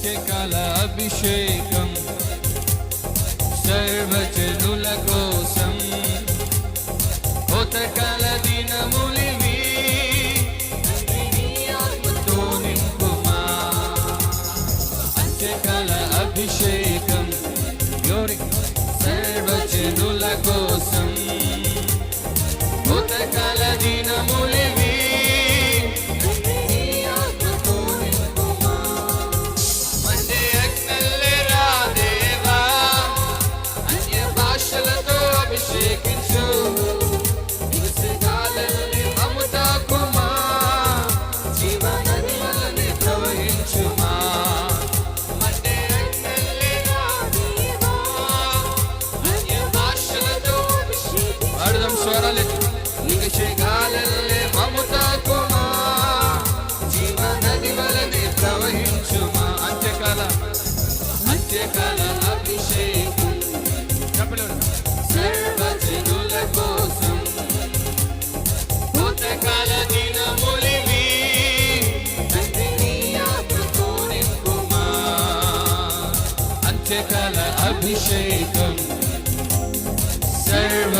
నిత్యకాల అభిషేకం సర్వజనుల కోసం కొత్తకాల దినములివి ఆత్మతో నింపుమా అంత్యకాల అభిషేకం యోరిక పంచకల అభిషేకం సర్వ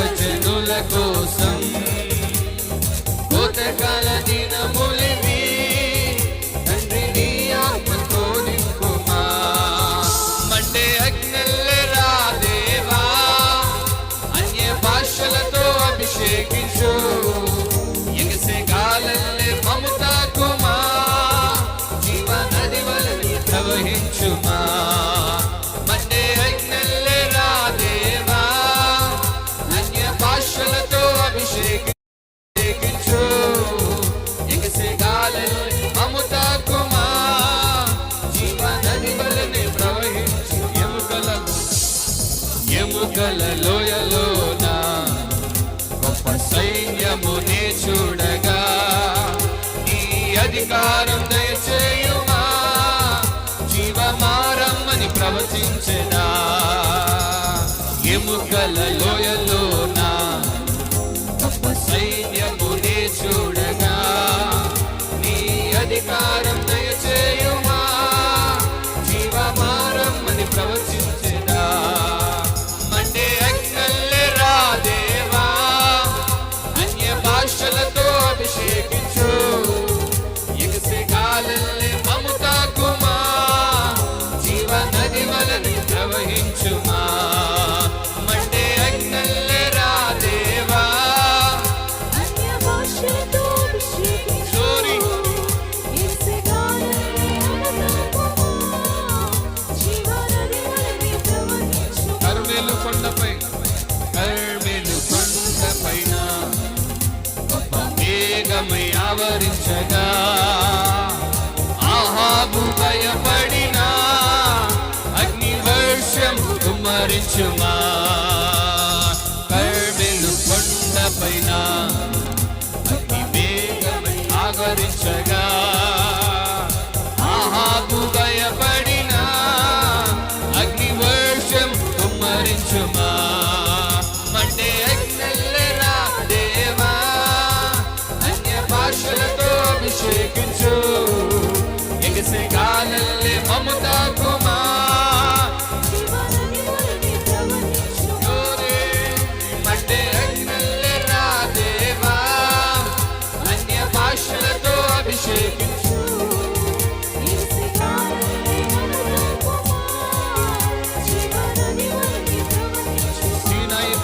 కర్మేలు కొండపై. కర్మేలు కొండ పైన మేఘమై ఆవరించగా. ఆహాబు భయపడిన అగ్ని వర్షం కుమరించుమా కర్మేలు పైన అగ్ని మేఘమై ఆవరించగా.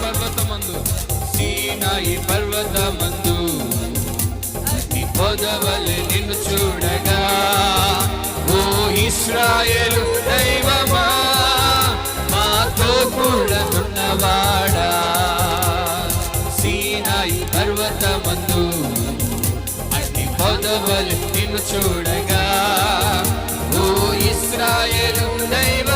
పర్వతమందు సీనాయి పర్వతమందు అతి పొదవలె నిన్ను చూడగా. ఓ ఇస్రాయలు దైవమా మాతో కూడా సీనాయి పర్వతమందు అతి పొదవలె నిన్ను చూడగా. ఓ ఇస్రాయలు దైవ